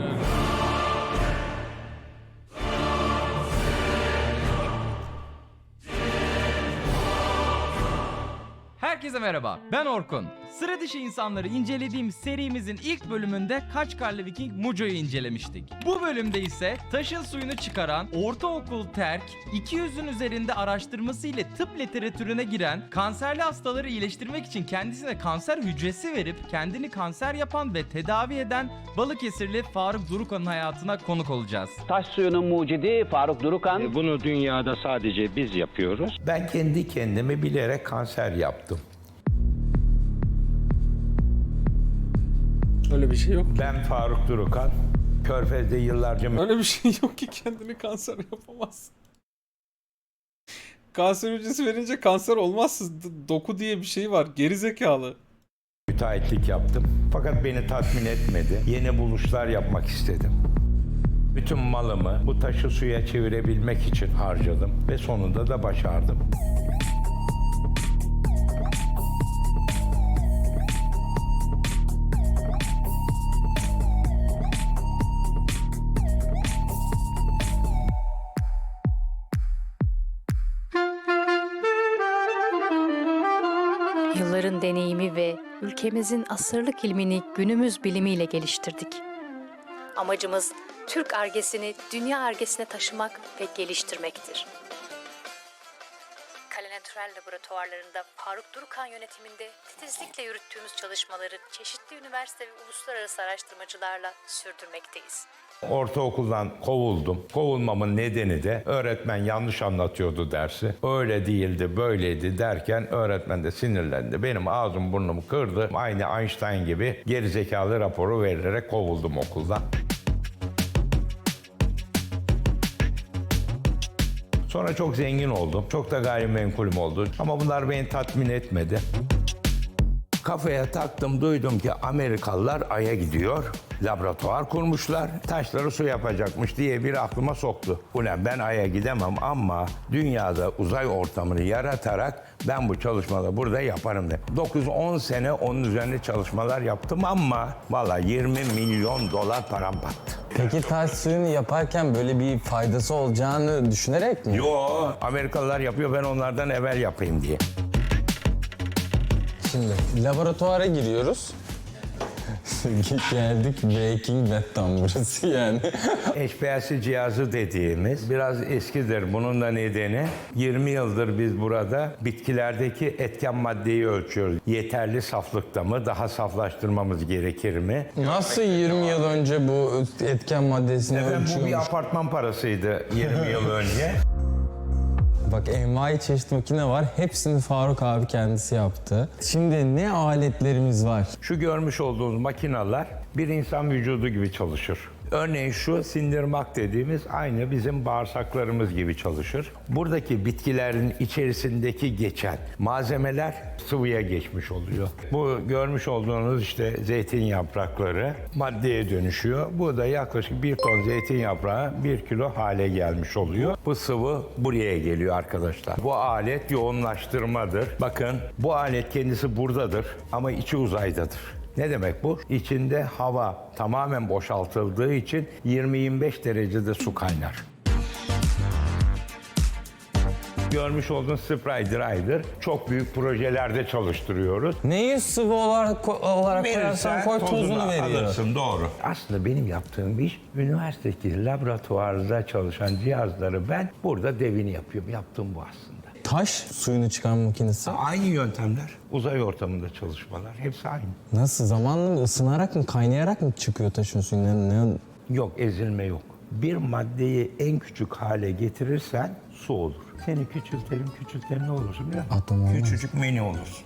need. Herkese merhaba, ben Orkun. Sıra dışı insanları incelediğim serimizin ilk bölümünde Kaçkarlı Viking Mujo'yu incelemiştik. Bu bölümde ise taşın suyunu çıkaran, ortaokul terk, 200'ün üzerinde araştırması ile tıp literatürüne giren, kanserli hastaları iyileştirmek için kendisine kanser hücresi verip kendini kanser yapan ve tedavi eden Balıkesirli Faruk Durukan'ın hayatına konuk olacağız. Taş suyunun mucidi Faruk Durukan. E, Bunu dünyada sadece biz yapıyoruz. Ben kendi kendimi bilerek kanser yaptım. Öyle bir şey yok. Ben Faruk Durukan. Körfez'de yıllarca Öyle bir şey yok ki kendini kanser yapamazsın. Kanser hücresi verince kanser olmazsın. D- Doku diye bir şey var. Geri zekalı. müteahhitlik yaptım. Fakat beni tatmin etmedi. Yeni buluşlar yapmak istedim. Bütün malımı bu taşı suya çevirebilmek için harcadım ve sonunda da başardım. Ülkemizin asırlık ilmini günümüz bilimiyle geliştirdik. Amacımız Türk argesini dünya argesine taşımak ve geliştirmektir. Kale Natürel laboratuvarlarında Faruk Durukan yönetiminde titizlikle yürüttüğümüz çalışmaları çeşitli üniversite ve uluslararası araştırmacılarla sürdürmekteyiz. Ortaokuldan kovuldum. Kovulmamın nedeni de öğretmen yanlış anlatıyordu dersi. Öyle değildi, böyleydi derken öğretmen de sinirlendi. Benim ağzım burnumu kırdı. Aynı Einstein gibi gerizekalı raporu verilerek kovuldum okuldan. Sonra çok zengin oldum. Çok da gayrimenkulüm oldu. Ama bunlar beni tatmin etmedi. Kafaya taktım duydum ki Amerikalılar Ay'a gidiyor. Laboratuvar kurmuşlar. Taşları su yapacakmış diye bir aklıma soktu. Ulan ben Ay'a gidemem ama dünyada uzay ortamını yaratarak ben bu çalışmaları burada yaparım de. 9-10 sene onun üzerine çalışmalar yaptım ama valla 20 milyon dolar param battı. Peki taş suyunu yaparken böyle bir faydası olacağını düşünerek mi? Yo Amerikalılar yapıyor ben onlardan evvel yapayım diye. Şimdi laboratuvara giriyoruz. Geldik Breaking Bad'dan burası yani. HPLC cihazı dediğimiz biraz eskidir. Bunun da nedeni 20 yıldır biz burada bitkilerdeki etken maddeyi ölçüyoruz. Yeterli saflıkta mı? Daha saflaştırmamız gerekir mi? Nasıl 20 yıl önce bu etken maddesini Efendim bu bir ölçüyormuş? apartman parasıydı 20 yıl önce. Bak envai çeşit makine var. Hepsini Faruk abi kendisi yaptı. Şimdi ne aletlerimiz var? Şu görmüş olduğunuz makineler bir insan vücudu gibi çalışır. Örneğin şu sindirmak dediğimiz aynı bizim bağırsaklarımız gibi çalışır. Buradaki bitkilerin içerisindeki geçen malzemeler sıvıya geçmiş oluyor. Bu görmüş olduğunuz işte zeytin yaprakları maddeye dönüşüyor. Bu da yaklaşık bir ton zeytin yaprağı bir kilo hale gelmiş oluyor. Bu sıvı buraya geliyor arkadaşlar. Bu alet yoğunlaştırmadır. Bakın bu alet kendisi buradadır ama içi uzaydadır. Ne demek bu? İçinde hava tamamen boşaltıldığı için 20-25 derecede su kaynar. Görmüş olduğunuz spray dry'dır. Çok büyük projelerde çalıştırıyoruz. Neyi sıvı olarak, olarak koyarsan koy tozunu veriyor. Alırsın doğru. Aslında benim yaptığım iş üniversitedeki laboratuvarda çalışan cihazları ben burada devini yapıyorum. Yaptığım bu aslında. Taş suyunu çıkarma makinesi. Aynı yöntemler. Uzay ortamında çalışmalar. Hepsi aynı. Nasıl zamanla mı ısınarak mı kaynayarak mı çıkıyor taşın suyu? Ne, ne- Yok ezilme yok. Bir maddeyi en küçük hale getirirsen su olur. Seni küçültelim küçültelim ne olursun biliyor musun? Atom olmaz. Küçücük meni olursun.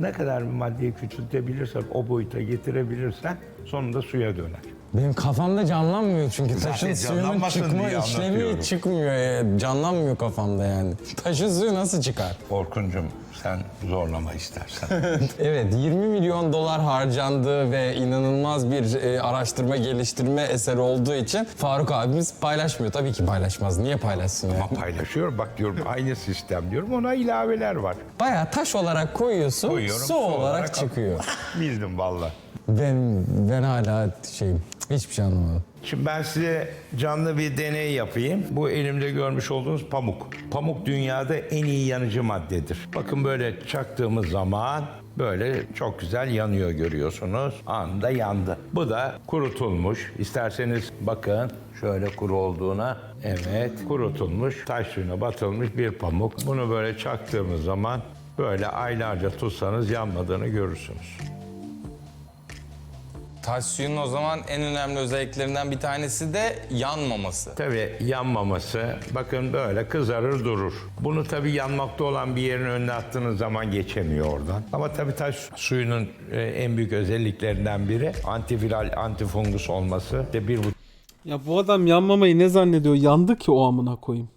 Ne kadar bir maddeyi küçültebilirsen, o boyuta getirebilirsen sonunda suya döner. Benim kafamda canlanmıyor çünkü taşın suyunun çıkma işlemi çıkmıyor. ya. Canlanmıyor kafamda yani. Taşın suyu nasıl çıkar? Orkuncum sen zorlama istersen. Evet 20 milyon dolar harcandığı ve inanılmaz bir e, araştırma geliştirme eseri olduğu için Faruk abimiz paylaşmıyor. Tabii ki paylaşmaz. Niye paylaşsın ya? Ama paylaşıyorum bak diyorum aynı sistem diyorum ona ilaveler var. Bayağı taş olarak koyuyorsun, Koyuyorum, su olarak, çıkıyor. Bildim valla. Ben ben hala şeyim Hiçbir şey anlamadım. Şimdi ben size canlı bir deney yapayım. Bu elimde görmüş olduğunuz pamuk. Pamuk dünyada en iyi yanıcı maddedir. Bakın böyle çaktığımız zaman böyle çok güzel yanıyor görüyorsunuz. Anında yandı. Bu da kurutulmuş. İsterseniz bakın şöyle kuru olduğuna. Evet kurutulmuş, taş suyuna batılmış bir pamuk. Bunu böyle çaktığımız zaman böyle aylarca tutsanız yanmadığını görürsünüz. Taş suyunun o zaman en önemli özelliklerinden bir tanesi de yanmaması. Tabii yanmaması bakın böyle kızarır durur. Bunu tabii yanmakta olan bir yerin önüne attığınız zaman geçemiyor oradan. Ama tabii taş suyunun e, en büyük özelliklerinden biri antiviral, antifungus olması. İşte bir buçuk Ya bu adam yanmamayı ne zannediyor? Yandı ki o amına koyayım.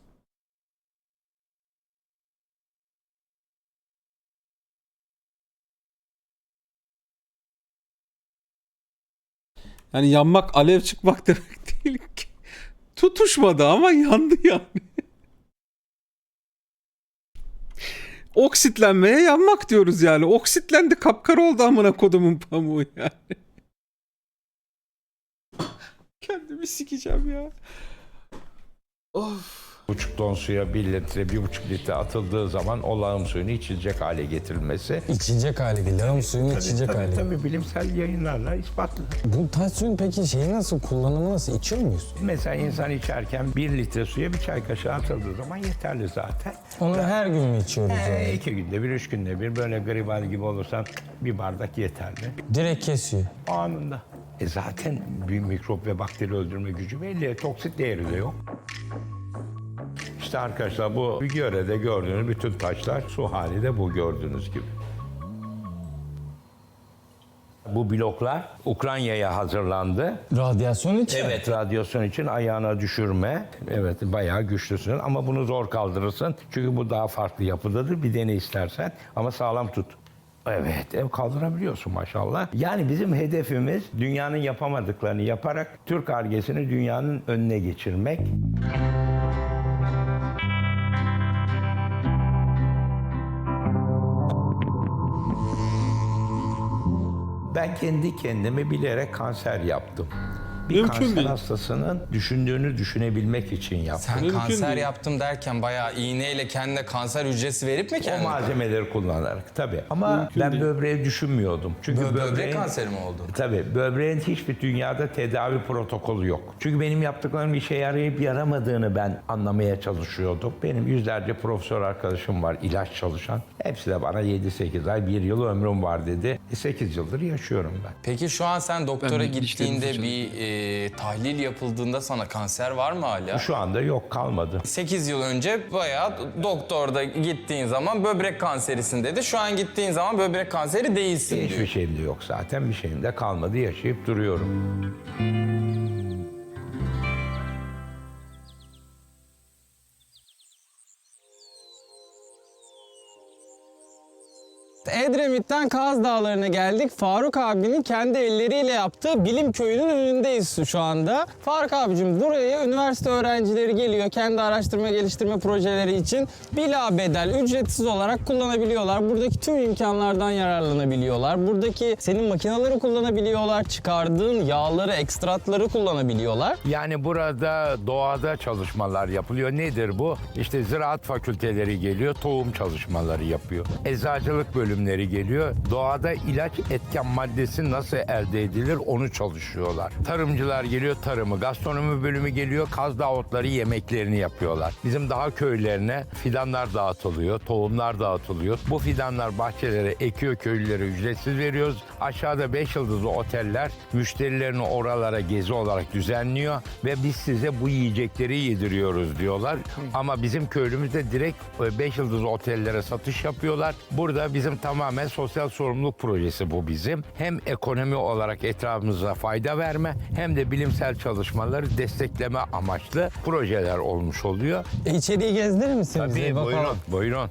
Yani yanmak alev çıkmak demek değil ki. Tutuşmadı ama yandı yani. Oksitlenmeye yanmak diyoruz yani. Oksitlendi kapkara oldu amına kodumun pamuğu yani. Kendimi sikeceğim ya. Of. Ton suya bir litre, bir buçuk litre atıldığı zaman o lağım suyunu içilecek hale getirilmesi. İçecek hali değil. Lağım suyunu içecek tabii, hali. tabii bilimsel yayınlarla ispatlı. Bu taş suyun peki şeyi nasıl, kullanımı nasıl? İçiyor muyuz? Mesela insan içerken bir litre suya bir çay kaşığı atıldığı zaman yeterli zaten. Onu her gün mü içiyoruz yani? iki günde bir, üç günde bir böyle gribal gibi olursan bir bardak yeterli. Direkt kesiyor. Anında. E zaten bir mikrop ve bakteri öldürme gücü belli. Toksit değeri de yok. İşte arkadaşlar bu Göre'de gördüğünüz bütün taşlar su hali de bu gördüğünüz gibi. Bu bloklar Ukrayna'ya hazırlandı. Radyasyon için. Evet radyasyon için ayağına düşürme. Evet bayağı güçlüsün ama bunu zor kaldırırsın. Çünkü bu daha farklı yapıdadır. Bir dene istersen ama sağlam tut. Evet, ev kaldırabiliyorsun maşallah. Yani bizim hedefimiz dünyanın yapamadıklarını yaparak Türk argesini dünyanın önüne geçirmek. Ben kendi kendime bilerek kanser yaptım. Bir Mümkün kanser değil. hastasının düşündüğünü düşünebilmek için yaptım. Sen Mümkün kanser değil. yaptım derken bayağı iğneyle kendine kanser hücresi verip mi O kendine? malzemeleri kullanarak tabii. Ama Mümkün ben değil. böbreği düşünmüyordum. Çünkü Bö- böbrek böbreğin, kanseri mi oldu? Tabii böbreğin hiçbir dünyada tedavi protokolü yok. Çünkü benim yaptıklarım işe yarayıp yaramadığını ben anlamaya çalışıyordum. Benim yüzlerce profesör arkadaşım var ilaç çalışan. Hepsi de bana 7-8 ay, 1 yıl ömrüm var dedi. E 8 yıldır yaşıyorum ben. Peki şu an sen doktora Ben gittiğinde bir e, tahlil yapıldığında sana kanser var mı hala? Şu anda yok kalmadı. 8 yıl önce bayağı doktorda gittiğin zaman böbrek kanserisin dedi. Şu an gittiğin zaman böbrek kanseri değilsin Hiçbir diyor. şeyim de yok zaten. Bir şeyim de kalmadı. Yaşayıp duruyorum. Edremit'ten Kaz Dağları'na geldik. Faruk abinin kendi elleriyle yaptığı bilim köyünün önündeyiz şu anda. Faruk abicim buraya üniversite öğrencileri geliyor. Kendi araştırma geliştirme projeleri için bila bedel, ücretsiz olarak kullanabiliyorlar. Buradaki tüm imkanlardan yararlanabiliyorlar. Buradaki senin makinaları kullanabiliyorlar. Çıkardığın yağları, ekstratları kullanabiliyorlar. Yani burada doğada çalışmalar yapılıyor. Nedir bu? İşte ziraat fakülteleri geliyor, tohum çalışmaları yapıyor. Eczacılık bölümleri geliyor. Doğada ilaç etken maddesi nasıl elde edilir onu çalışıyorlar. Tarımcılar geliyor tarımı, gastronomi bölümü geliyor Kaz Dağı otları yemeklerini yapıyorlar. Bizim daha köylerine fidanlar dağıtılıyor, tohumlar dağıtılıyor. Bu fidanlar bahçelere ekiyor köylülere ücretsiz veriyoruz. Aşağıda 5 yıldızlı oteller müşterilerini oralara gezi olarak düzenliyor ve biz size bu yiyecekleri yediriyoruz diyorlar. Ama bizim köylümüzde direkt 5 yıldızlı otellere satış yapıyorlar. Burada bizim tamamen sosyal sorumluluk projesi bu bizim. Hem ekonomi olarak etrafımıza fayda verme hem de bilimsel çalışmaları destekleme amaçlı projeler olmuş oluyor. E, içeriği gezdirir misin? Tabii Bakalım. buyurun, buyurun.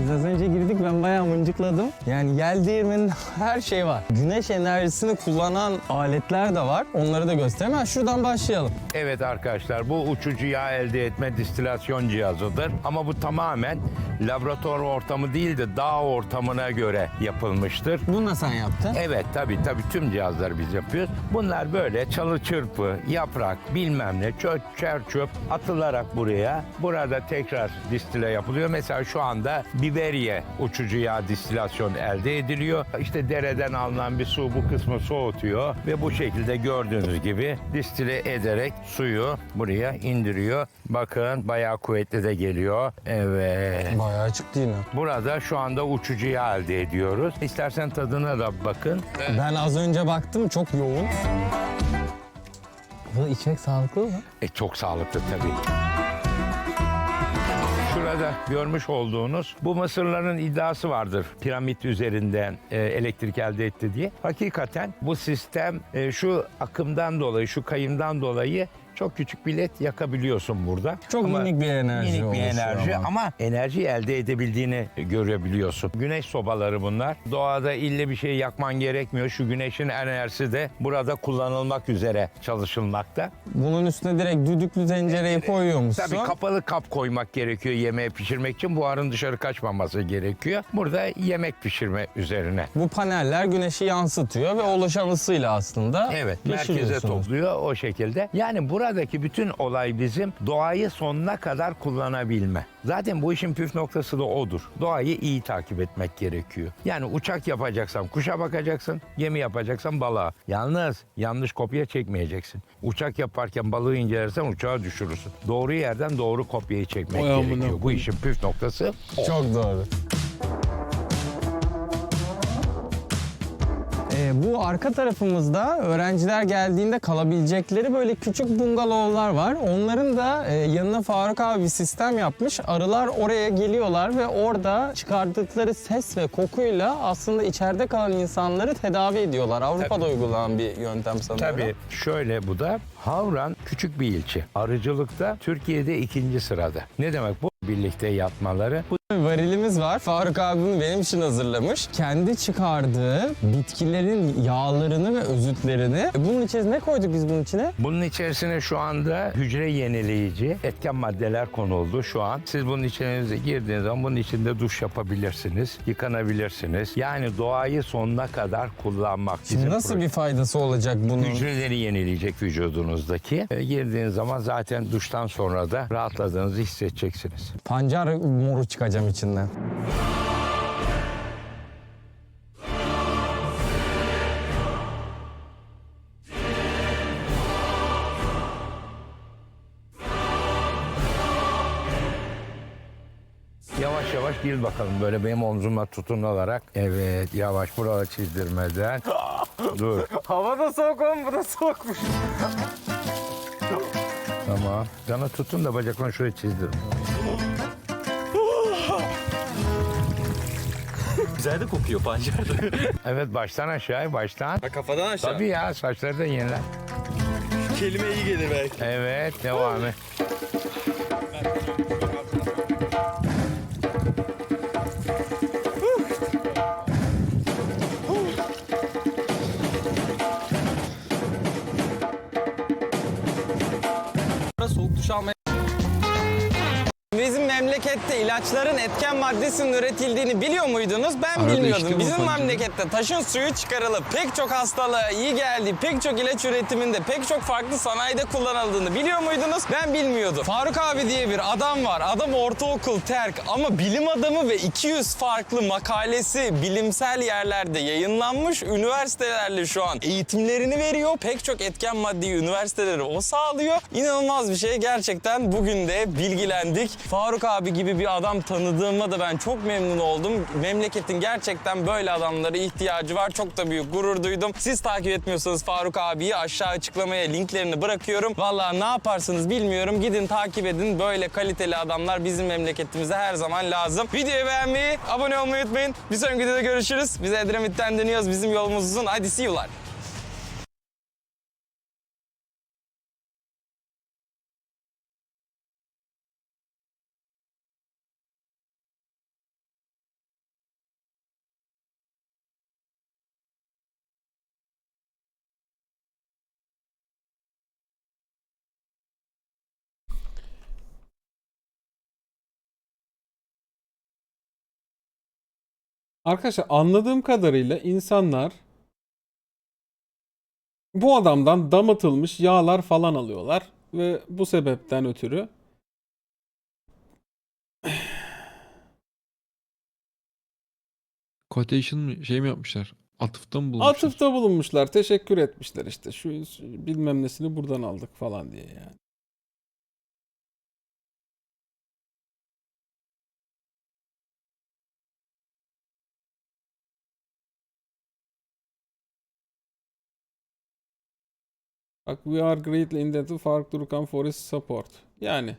Biz az önce girdik ben bayağı mıncıkladım. Yani yel değirmenin her şey var. Güneş enerjisini kullanan aletler de var. Onları da göstereyim. Ha, şuradan başlayalım. Evet arkadaşlar bu uçucu yağ elde etme distilasyon cihazıdır. Ama bu tamamen laboratuvar ortamı değil de dağ ortamına göre yapılmıştır. Bunu da sen yaptın. Evet tabii tabii tüm cihazları biz yapıyoruz. Bunlar böyle çalı çırpı, yaprak bilmem ne çöp çer çöp atılarak buraya. Burada tekrar distile yapılıyor. Mesela şu anda biberiye uçucu yağ distilasyon elde ediliyor. İşte dereden alınan bir su bu kısmı soğutuyor ve bu şekilde gördüğünüz gibi distile ederek suyu buraya indiriyor. Bakın bayağı kuvvetli de geliyor. Evet. Bayağı çıktı yine. Burada şu anda uçucu yağ elde ediyoruz. İstersen tadına da bakın. Ben az önce baktım çok yoğun. Bunu içmek sağlıklı mı? E, çok sağlıklı tabii. Şurada görmüş olduğunuz bu Mısırların iddiası vardır piramit üzerinden e, elektrik elde etti diye. Hakikaten bu sistem e, şu akımdan dolayı, şu kayımdan dolayı çok küçük bir led yakabiliyorsun burada. Çok minik bir enerji Minik bir oluşuyor enerji ama. ama. enerji elde edebildiğini görebiliyorsun. Güneş sobaları bunlar. Doğada ille bir şey yakman gerekmiyor. Şu güneşin enerjisi de burada kullanılmak üzere çalışılmakta. Bunun üstüne direkt düdüklü tencereyi koyuyor musun? Tabii kapalı kap koymak gerekiyor yemeği pişirmek için. Buharın dışarı kaçmaması gerekiyor. Burada yemek pişirme üzerine. Bu paneller güneşi yansıtıyor ve oluşan ısıyla aslında Evet, merkeze pişiriyorsunuz. topluyor o şekilde. Yani buradaki bütün olay bizim doğayı sonuna kadar kullanabilme. Zaten bu işin püf noktası da odur. Doğayı iyi takip etmek gerekiyor. Yani uçak yapacaksan kuşa bakacaksın, gemi yapacaksan balığa. Yalnız yanlış kopya çekmeyeceksin. Uçak yaparken balığı incelersen uçağı düşürürsün. Doğru yerden doğru kopyayı çekmek amına gerekiyor. Bu koyayım. işin püf noktası Çok doğru. Ee, bu arka tarafımızda öğrenciler geldiğinde kalabilecekleri böyle küçük bungalovlar var. Onların da e, yanına Faruk abi bir sistem yapmış. Arılar oraya geliyorlar ve orada çıkardıkları ses ve kokuyla aslında içeride kalan insanları tedavi ediyorlar. Avrupa'da uygulanan bir yöntem sanıyorum. Tabii şöyle bu da Havran küçük bir ilçe. Arıcılıkta Türkiye'de ikinci sırada. Ne demek bu? Birlikte yatmaları. Bu Varilimiz var. Faruk abim benim için hazırlamış. Kendi çıkardığı bitkilerin yağlarını ve özütlerini. Bunun içerisine ne koyduk biz bunun içine? Bunun içerisine şu anda hücre yenileyici etken maddeler konuldu şu an. Siz bunun içine girdiğiniz zaman bunun içinde duş yapabilirsiniz, yıkanabilirsiniz. Yani doğayı sonuna kadar kullanmak. Şimdi bizim nasıl proje- bir faydası olacak bunun? Hücreleri yenileyecek vücudunuzdaki. E, girdiğiniz zaman zaten duştan sonra da rahatladığınızı hissedeceksiniz. Pancar moru çıkacağım içinden. Yavaş yavaş gir bakalım böyle benim omzuma tutunarak. Evet yavaş buraları çizdirmeden. Dur. Hava da soğuk oğlum bu da soğukmuş. Tamam. Sana tutun da bacaklarını şöyle çizdir. Güzel de kokuyor pancar. Evet baştan aşağı baştan. Ha, kafadan aşağı. Tabii ya saçları da yeniler. Kelime iyi gelir belki. Evet devam et. Memlekette ilaçların etken maddesinin üretildiğini biliyor muydunuz? Ben Arada bilmiyordum. bu Bizim memlekette taşın suyu çıkarılıp pek çok hastalığa iyi geldiği, pek çok ilaç üretiminde, pek çok farklı sanayide kullanıldığını biliyor muydunuz? Ben bilmiyordum. Faruk abi diye bir adam var. Adam ortaokul terk ama bilim adamı ve 200 farklı makalesi bilimsel yerlerde yayınlanmış. Üniversitelerle şu an eğitimlerini veriyor. Pek çok etken maddeyi üniversiteleri o sağlıyor. İnanılmaz bir şey. Gerçekten bugün de bilgilendik. Faruk abi gibi bir adam tanıdığıma da ben çok memnun oldum. Memleketin gerçekten böyle adamlara ihtiyacı var. Çok da büyük gurur duydum. Siz takip etmiyorsanız Faruk abiyi aşağı açıklamaya linklerini bırakıyorum. Vallahi ne yaparsınız bilmiyorum. Gidin takip edin. Böyle kaliteli adamlar bizim memleketimize her zaman lazım. Videoyu beğenmeyi, abone olmayı unutmayın. Bir sonraki videoda görüşürüz. Biz Edremit'ten dönüyoruz. Bizim yolumuz uzun. Hadi see you'lar. Arkadaşlar anladığım kadarıyla insanlar bu adamdan damıtılmış yağlar falan alıyorlar ve bu sebepten ötürü Quotation mı şey mi yapmışlar? Atıfta mı bulmuşlar? atıfta bulunmuşlar, teşekkür etmişler işte şu, şu bilmem nesini buradan aldık falan diye yani. Bak we are greatly indebted Faruk Durukan for his support. Yani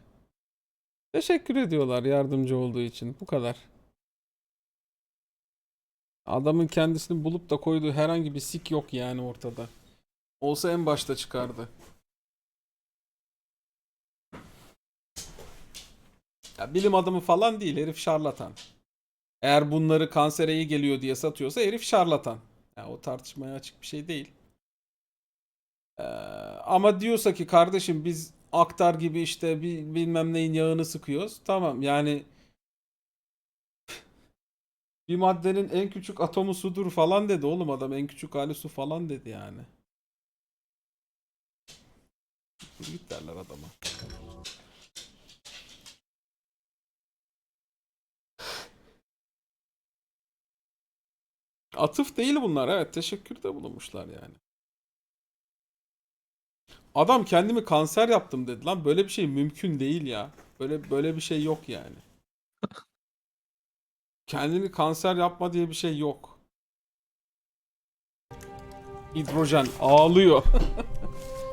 teşekkür ediyorlar yardımcı olduğu için. Bu kadar. Adamın kendisini bulup da koyduğu herhangi bir sik yok yani ortada. Olsa en başta çıkardı. Ya bilim adamı falan değil herif şarlatan. Eğer bunları kansere iyi geliyor diye satıyorsa herif şarlatan. Ya o tartışmaya açık bir şey değil. Ee, ama diyorsa ki kardeşim biz aktar gibi işte bir bilmem neyin yağını sıkıyoruz. Tamam yani bir maddenin en küçük atomu sudur falan dedi oğlum adam en küçük hali su falan dedi yani. Git derler adama. Atıf değil bunlar evet teşekkürde bulunmuşlar yani. Adam kendimi kanser yaptım dedi lan böyle bir şey mümkün değil ya. Böyle böyle bir şey yok yani. Kendini kanser yapma diye bir şey yok. Hidrojen ağlıyor.